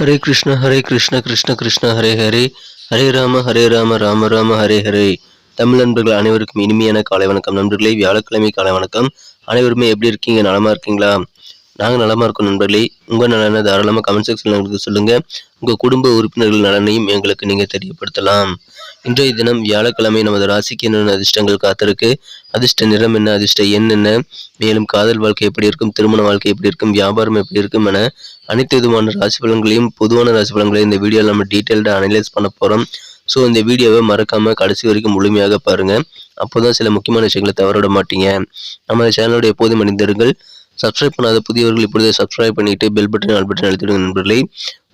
ஹரே கிருஷ்ண ஹரே கிருஷ்ண கிருஷ்ண கிருஷ்ண ஹரே ஹரே. ஹரே ராம ஹரே ராம ராம ராம ஹரே ஹரே. தமிழ் நண்பர்கள் அனைவருக்கும் இனிமையான காலை வணக்கம் நண்பர்களே. வியாழக்கிழமை காலை வணக்கம். அனைவருமே எப்படி இருக்கீங்க? நலமா இருக்கீங்களா? நாங்கள் நலமா இருக்கோம் நண்பர்களே. உங்கள் நலனை தாராளமாக கமெண்ட் செக்ஷனில் எங்களுக்கு சொல்லுங்கள் உங்கள் குடும்ப உறுப்பினர்கள் நலனையும் எங்களுக்கு நீங்கள் தெரியப்படுத்தலாம். இன்றைய தினம் வியாழக்கிழமை நமது ராசிக்கு என்னென்ன அதிர்ஷ்டங்கள் காத்திருக்கு? அதிர்ஷ்ட நிறம் என்ன? அதிர்ஷ்ட எண் என்ன? மேலும் காதல் வாழ்க்கை எப்படி இருக்கும்? திருமண வாழ்க்கை எப்படி இருக்கும்? வியாபாரம் எப்படி இருக்கும் என அனைத்து விதமான ராசி பலன்களையும் பொதுவான ராசி பலன்களையும் இந்த வீடியோவில் நம்ம டீட்டெயில்டாக அனலைஸ் பண்ண போகிறோம் ஸோ இந்த வீடியோவை மறக்காமல் கடைசி வரைக்கும் முழுமையாக பாருங்கள் அப்போ தான் சில முக்கியமான விஷயங்களை தவறவிட மாட்டீங்க. நம்ம சேனலோட எப்போதும் மனிதர்கள் சப்ஸ்கிரைப் பண்ணாத புதியவர்கள் இப்பொழுதே சப்ஸ்கிரைப் பண்ணிட்டு பெல் பட்டன் ஆல் பட்டன் அழுத்திடுங்க நண்பர்களே.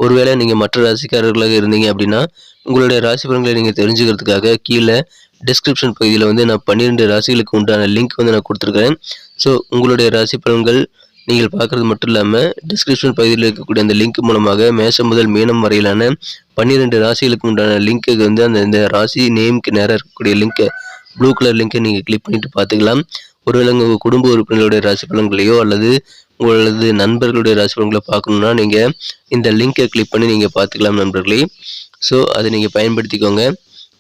ஒருவேளை நீங்கள் மற்ற ராசிக்காரர்களாக இருந்தீங்க அப்படின்னா உங்களுடைய ராசி பலன்களை நீங்கள் தெரிஞ்சுக்கிறதுக்காக கீழே டிஸ்கிரிப்ஷன் பகுதியில் வந்து நான் பன்னிரெண்டு ராசிகளுக்கு உண்டான லிங்க் வந்து நான் கொடுத்துருக்கேன் ஸோ உங்களுடைய ராசி பலன்கள் நீங்கள் பார்க்குறது மட்டும் இல்லாமல் டிஸ்கிரிப்ஷன் பகுதியில் இருக்கக்கூடிய அந்த லிங்க் மூலமாக மேஷம் முதல் மீனம் வரையிலான பன்னிரெண்டு ராசிகளுக்கு உண்டான லிங்க்கு வந்து அந்த இந்த ராசி நேமுக்கு நேராக இருக்கக்கூடிய லிங்க்கை ப்ளூ கலர் லிங்கை நீங்கள் கிளிக் பண்ணிட்டு பார்த்துக்கலாம். ஒருவேளை உங்கள் குடும்ப உறுப்பினர்களுடைய ராசி பலன்களையோ அல்லது உங்களது நண்பர்களுடைய ராசி பலன்களை பார்க்கணுன்னா நீங்கள் இந்த லிங்கை கிளிக் பண்ணி நீங்கள் பார்த்துக்கலாம் நண்பர்களே. ஸோ அதை நீங்கள் பயன்படுத்திக்கோங்க.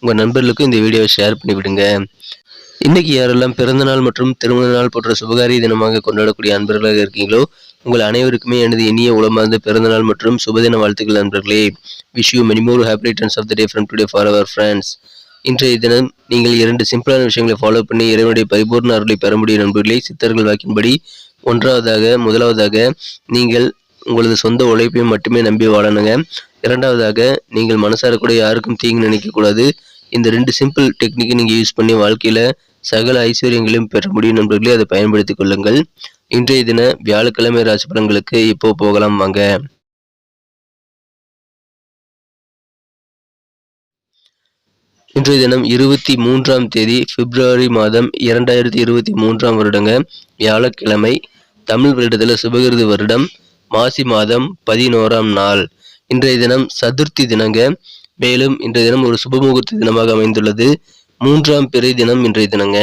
உங்கள் நண்பர்களுக்கும் இந்த வீடியோவை ஷேர் பண்ணி விடுங்க இன்னைக்கு யாரெல்லாம் பிறந்தநாள் மற்றும் திருமண நாள் போன்ற சுபகாரிய தினமாக கொண்டாடக்கூடிய அன்பர்களாக இருக்கீங்களோ உங்கள் அனைவருக்குமே எனது இனிய உளமார்ந்த பிறந்தநாள் மற்றும் சுபதின வாழ்த்துக்கள் நண்பர்களே. Wish you many more happy returns of the day from today for our friends இன்றைய தினம் நீங்கள் இரண்டு சிம்பிளான விஷயங்களை ஃபாலோ பண்ணி இறைவனுடைய பரிபூர்ண அருளை பெற முடியும் நண்பர்களே. சித்தர்கள் வாக்கின்படி ஒன்றாவதாக முதலாவதாக நீங்கள் உங்களது சொந்த உழைப்பையும் மட்டுமே நம்பி வாழணுங்க. இரண்டாவதாக நீங்கள் மனசார கூட யாருக்கும் தீங்கு நினைக்கக்கூடாது இந்த ரெண்டு சிம்பிள் டெக்னிக்கை நீங்கள் யூஸ் பண்ணி வாழ்க்கையில் சகல ஐஸ்வர்யங்களையும் பெற முடியும் நண்பர்களே அதை பயன்படுத்திக் கொள்ளுங்கள். இன்றைய தின வியாழக்கிழமை ராசி பலன்களுக்கு இப்போ போகலாம் வாங்க. இன்றைய தினம் இருபத்தி மூன்றாம் தேதி பிப்ரவரி மாதம் இரண்டாயிரத்தி இருபத்தி மூன்றாம் வருடங்க வியாழக்கிழமை தமிழ் வருடத்தில் சுபகிருது வருடம் மாசி மாதம் பதினோராம் நாள். இன்றைய தினம் சதுர்த்தி தினங்க. மேலும் இன்றைய தினம் ஒரு சுபமுகூர்த்த தினமாக அமைந்துள்ளது. மூன்றாம் பிறை தினம் இன்றைய தினங்க.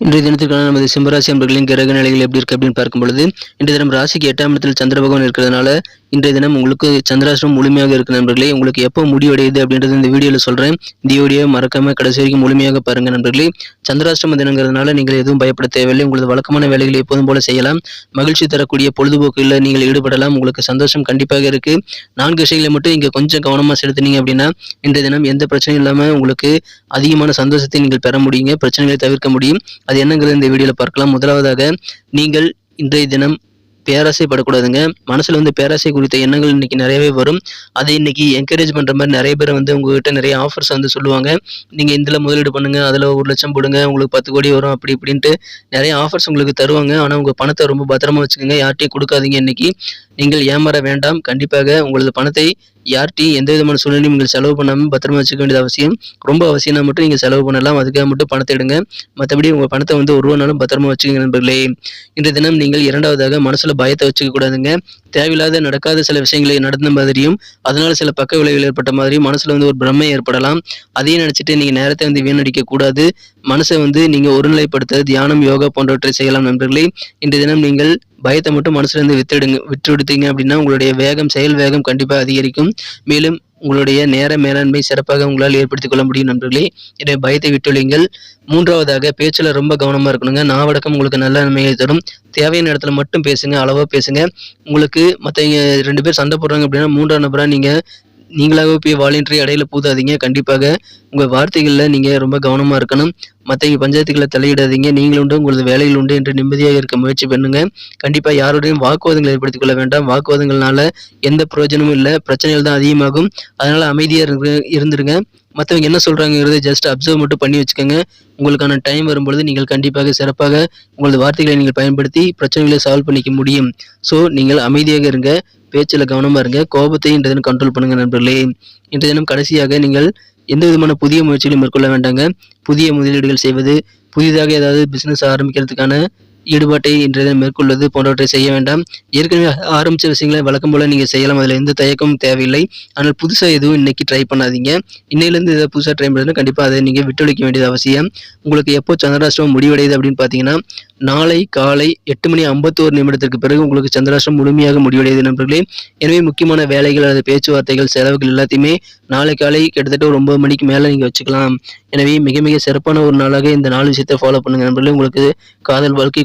இன்றைய தினத்திற்கான நமது சிம்மராசி அன்பர்களின் கிரக நிலைகள் எப்படி இருக்கு அப்படின்னு பார்க்கும் பொழுது இன்றைய தினம் ராசிக்கு எட்டாம் இடத்தில் சந்திர பகவான் இருக்கிறதுனால இன்றைய தினம் உங்களுக்கு சந்திராசிரம் முழுமையாக இருக்கு நண்பர்களே. உங்களுக்கு எப்போ முடிவடையுது அப்படின்றது இந்த வீடியோவில் சொல்றேன். இந்த வீடியோ மறக்காம கடைசி வரைக்கும் முழுமையாக பாருங்க நண்பர்களே. சந்திராஷ்டம தினங்கிறதுனால நீங்கள் எதுவும் பயப்பட தேவையில்லை. உங்களது வழக்கமான வேலைகளை எப்போதும் போல செய்யலாம். மகிழ்ச்சி தரக்கூடிய பொழுதுபோக்கில் நீங்கள் ஈடுபடலாம். உங்களுக்கு சந்தோஷம் கண்டிப்பாக இருக்கு. நான்கு விஷயங்களை மட்டும் இங்கே கொஞ்சம் கவனமாக செலுத்தினீங்க அப்படின்னா இன்றைய தினம் எந்த பிரச்சனையும் இல்லாமல் உங்களுக்கு அதிகமான சந்தோஷத்தை நீங்கள் பெற முடியுங்க. பிரச்சனைகளை தவிர்க்க முடியும். அது என்னங்கிறது இந்த வீடியோவில் பார்க்கலாம். முதலாவதாக நீங்கள் இன்றைய தினம் பேராசைப்படக்கூடாதுங்க. மனசுல வந்து பேராசை குறித்த எண்ணங்கள் இன்னைக்கு நிறையவே வரும். அதை இன்னைக்கு என்கரேஜ் பண்ற மாதிரி நிறைய பேர் வந்து உங்ககிட்ட நிறைய ஆஃபர்ஸ் வந்து சொல்லுவாங்க. நீங்க இதுல முதலீடு பண்ணுங்க அதுல ஒரு லட்சம் போடுங்க உங்களுக்கு பத்து கோடி வரும் அப்படி இப்படின்ட்டு நிறைய ஆஃபர்ஸ் உங்களுக்கு தருவாங்க. ஆனா உங்க பணத்தை ரொம்ப பத்திரமா வச்சுக்கோங்க. யார்ட்டையும் கொடுக்காதீங்க இன்னைக்கு. நீங்கள் ஏமாற வேண்டாம். கண்டிப்பாக உங்களது பணத்தை யார்கிட்டையும் எந்த விதமான சூழ்நிலையும் நீங்கள் செலவு பண்ணாமல் பத்திரமா வச்சுக்க வேண்டியது அவசியம். ரொம்ப அவசியம்னா மட்டும் நீங்கள் செலவு பண்ணலாம். அதுக்காக மட்டும் பணத்தை எடுங்க. மற்றபடி உங்கள் பணத்தை வந்து ஒரு பத்திரமா வச்சுக்கோங்க நண்பர்களே. இன்றைய தினம் நீங்கள் இரண்டாவதாக மனசில் பயத்தை வச்சுக்க கூடாதுங்க. தேவையில்லாத நடக்காத சில விஷயங்களை நடந்த மாதிரியும் அதனால சில பக்க விளைவுகள் ஏற்பட்ட மாதிரியும் மனசில் வந்து ஒரு பிரம்மை ஏற்படலாம். அதையும் நினச்சிட்டு நீங்கள் நேரத்தை வந்து வீணடிக்க கூடாது. மனசை வந்து நீங்கள் ஒருநிலைப்படுத்த தியானம் யோகா போன்றவற்றை செய்யலாம் நண்பர்களே. இன்றைய தினம் நீங்கள் பயத்தை மட்டும் மனசுலேருந்து வித்துடுங்க விட்டு விடுத்தீங்க அப்படின்னா உங்களுடைய வேகம் செயல் வேகம் கண்டிப்பாக அதிகரிக்கும். மேலும் உங்களுடைய நேர மேலாண்மை சிறப்பாக உங்களால் ஏற்படுத்திக் கொள்ள முடியும் நண்பர்களே. இதை பயத்தை விட்டுள்ளீங்கள் மூன்றாவதாக பேச்சில் ரொம்ப கவனமாக இருக்கணுங்க. நாவடக்கம் உங்களுக்கு நல்ல நன்மையை தரும். தேவையான இடத்துல மட்டும் பேசுங்க அளவாக பேசுங்க. உங்களுக்கு மற்றவங்க ரெண்டு பேர் சண்டை போடுறாங்க அப்படின்னா மூன்றாம் நபராக நீங்கள் நீங்களாகவே போய் வாலண்டரி இடையில பூதாதீங்க. கண்டிப்பாக உங்கள் வார்த்தைகளில் நீங்கள் ரொம்ப கவனமாக இருக்கணும். மற்றவங்க பஞ்சாயத்துக்களை தலையிடாதீங்க. நீங்கள் உண்டு உங்களது வேலையில் உண்டு என்று நிம்மதியாக இருக்க முயற்சி பண்ணுங்க. கண்டிப்பாக யாரோடையும் வாக்குவாதங்களை ஏற்படுத்திக் கொள்ள வேண்டாம். வாக்குவாதங்கள்னால எந்த பிரயோஜனமும் இல்லை. பிரச்சனைகள் தான் அதிகமாகும். அதனால் அமைதியாக இருந்து இருந்துருங்க. மற்றவங்க என்ன சொல்கிறாங்கிறத ஜஸ்ட் அப்சர்வ் மட்டும் பண்ணி வச்சுக்கோங்க. உங்களுக்கான டைம் வரும்பொழுது நீங்கள் கண்டிப்பாக சிறப்பாக உங்களது வார்த்தைகளை நீங்கள் பயன்படுத்தி பிரச்சனைகளை சால்வ் பண்ணிக்க முடியும். ஸோ நீங்கள் அமைதியாக இருங்க. பேச்சில் கவனமாக இருங்க. கோபத்தை இன்றைய தினம் கண்ட்ரோல் பண்ணுங்க நண்பர்களே. இன்றைய தினம் கடைசியாக நீங்கள் எந்த விதமான புதிய முயற்சிகளையும் மேற்கொள்ள வேண்டாங்க. புதிய முதலீடுகள் செய்வது புதிதாக ஏதாவது பிஸ்னஸ் ஆரம்பிக்கிறதுக்கான ஈடுபாட்டை இன்றைய மேற்கொள்வது போன்றவற்றை செய்ய வேண்டாம். ஏற்கனவே ஆரம்பித்த விஷயங்களை வழக்கம் போல் நீங்கள் செய்யலாம். அதில் எந்த தயக்கமும் தேவையில்லை. ஆனால் புதுசாக எதுவும் இன்னைக்கு ட்ரை பண்ணாதீங்க. இன்னையிலேருந்து இதை புதுசாக ட்ரை பண்ணுறதுனா கண்டிப்பாக அதை நீங்கள் விட்டொழிக்க வேண்டியது அவசியம். உங்களுக்கு எப்போ சந்திராஷ்டிரம் முடிவடையுது அப்படின்னு பார்த்தீங்கன்னா நாளை காலை எட்டு மணி ஐம்பத்தோரு நிமிடத்திற்கு பிறகு உங்களுக்கு சந்திராஷ்டிரம் முழுமையாக முடிவடையுது நண்பர்களே. எனவே முக்கியமான வேலைகள் அல்லது பேச்சுவார்த்தைகள் செலவுகள் எல்லாத்தையுமே நாளை காலை கிட்டத்தட்ட ஒரு ஒன்பது மணிக்கு மேலே நீங்கள் வச்சுக்கலாம். எனவே மிக மிக சிறப்பான ஒரு நாளாக இந்த நாலு விஷயத்தை ஃபாலோ பண்ணுங்க நண்பர்களே. உங்களுக்கு காதல் வாழ்க்கை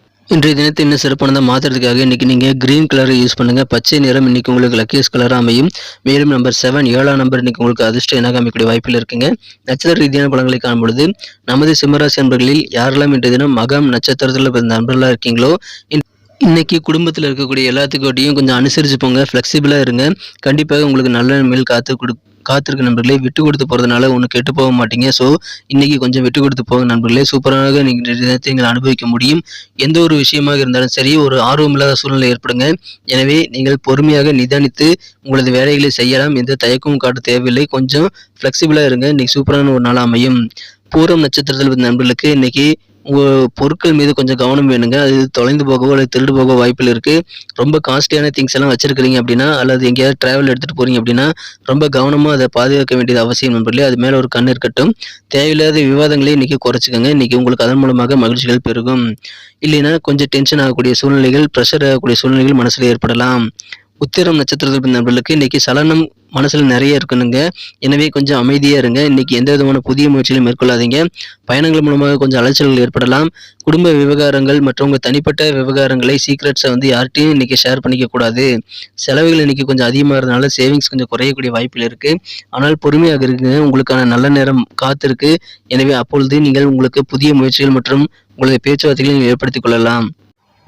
இன்றைய தினத்தை இன்னும் சிறப்பானதாக மாற்றுறதுக்காக இன்றைக்கி நீங்கள் க்ரீன் கலரை யூஸ் பண்ணுங்கள் பச்சை நிறம் இன்றைக்கி உங்களுக்கு லக்கியஸ் கலராக அமையும். மேலும் நம்பர் செவன் ஏழாம் நம்பர் இன்றைக்கி உங்களுக்கு அதிர்ஷ்டம் என்னாக அமைக்கக்கூடிய வாய்ப்பில் இருக்குங்க. நட்சத்திர ரீதியான பலன்களை காணும்பொழுது நமது சிம்மராசி நண்பர்களில் யாரெல்லாம் இன்றைய தினம் மகம் நட்சத்திரத்தில் பிறந்த நண்பர்களாக இருக்கீங்களோ இன்- இன்னைக்கு குடும்பத்தில் இருக்கக்கூடிய எல்லாத்துக்கிட்டையும் கொஞ்சம் அனுசரிச்சு போங்க ஃப்ளெக்சிபிளாக இருங்க. கண்டிப்பாக உங்களுக்கு நல்ல மேல் காத்து கொடு காத்திருக்க நண்பர்களே விட்டு கொடுத்து போகிறதுனால ஒன்றும் கெட்டு போக மாட்டீங்க. ஸோ இன்றைக்கி கொஞ்சம் விட்டு கொடுத்து போக நண்பர்களே. சூப்பராக நீங்கள் நீங்கள் அனுபவிக்க முடியும். எந்த ஒரு விஷயமாக இருந்தாலும் சரி ஒரு ஆர்வம் இல்லாத சூழ்நிலை ஏற்படுங்க. எனவே நீங்கள் பொறுமையாக நிதானித்து உங்களது வேலைகளை செய்யலாம். எந்த தயக்கமும் காட்ட தேவையில்லை. கொஞ்சம் ஃப்ளெக்சிபிளாக இருங்க. இன்றைக்கி சூப்பரான ஒரு நாள் அமையும். பூரம் நட்சத்திரத்தில் நண்பர்களுக்கு இன்றைக்கி உங்கள் பொருட்கள் மீது கொஞ்சம் கவனம் வேணுங்க. அது தொலைந்து போகவோ அல்லது திருடு போக வாய்ப்பில் இருக்குது ரொம்ப காஸ்ட்லியான திங்ஸ் எல்லாம் வச்சுருக்கிறீங்க அப்படின்னா அல்லது எங்கேயாவது ட்ராவல் எடுத்துகிட்டு போகிறீங்க அப்படின்னா ரொம்ப கவனமாக அதை பாதுகாக்க வேண்டியது அவசியம் நண்பர்களே. அது மேலே ஒரு கண் இருக்கட்டும். தேவையில்லாத விவாதங்களை இன்றைக்கி குறைச்சிக்கோங்க. இன்றைக்கி உங்களுக்கு அதன் மூலமாக மகிழ்ச்சிகள் பெருகும். இல்லைன்னா கொஞ்சம் டென்ஷன் ஆகக்கூடிய சூழ்நிலைகள் ப்ரெஷர் ஆகக்கூடிய சூழ்நிலைகள் மனசில் ஏற்படலாம். உத்திரம் நட்சத்திரத்தில் நண்பர்களுக்கு நபர்களுக்கு சலனம் மனசில் நிறைய இருக்கணுங்க. எனவே கொஞ்சம் அமைதியாக இருங்க. இன்றைக்கி எந்த விதமான புதிய முயற்சிகளையும் மேற்கொள்ளாதீங்க. பயணங்கள் மூலமாக கொஞ்சம் அலைச்சல்கள் ஏற்படலாம். குடும்ப விவகாரங்கள் மற்றும் உங்கள் தனிப்பட்ட விவகாரங்களை சீக்ரெட்ஸை வந்து யார்கிட்டையும் இன்னைக்கு ஷேர் பண்ணிக்கக்கூடாது செலவுகள் இன்னைக்கு கொஞ்சம் அதிகமாக இருந்தனால சேவிங்ஸ் கொஞ்சம் குறையக்கூடிய வாய்ப்பில் இருக்குது ஆனால் பொறுமையாக இருக்குங்க உங்களுக்கான நல்ல நேரம் காத்திருக்கு. எனவே அப்பொழுது நீங்கள் உங்களுக்கு புதிய முயற்சிகள் மற்றும் உங்களது பேச்சுவார்த்தைகளை ஏற்படுத்திக் கொள்ளலாம்.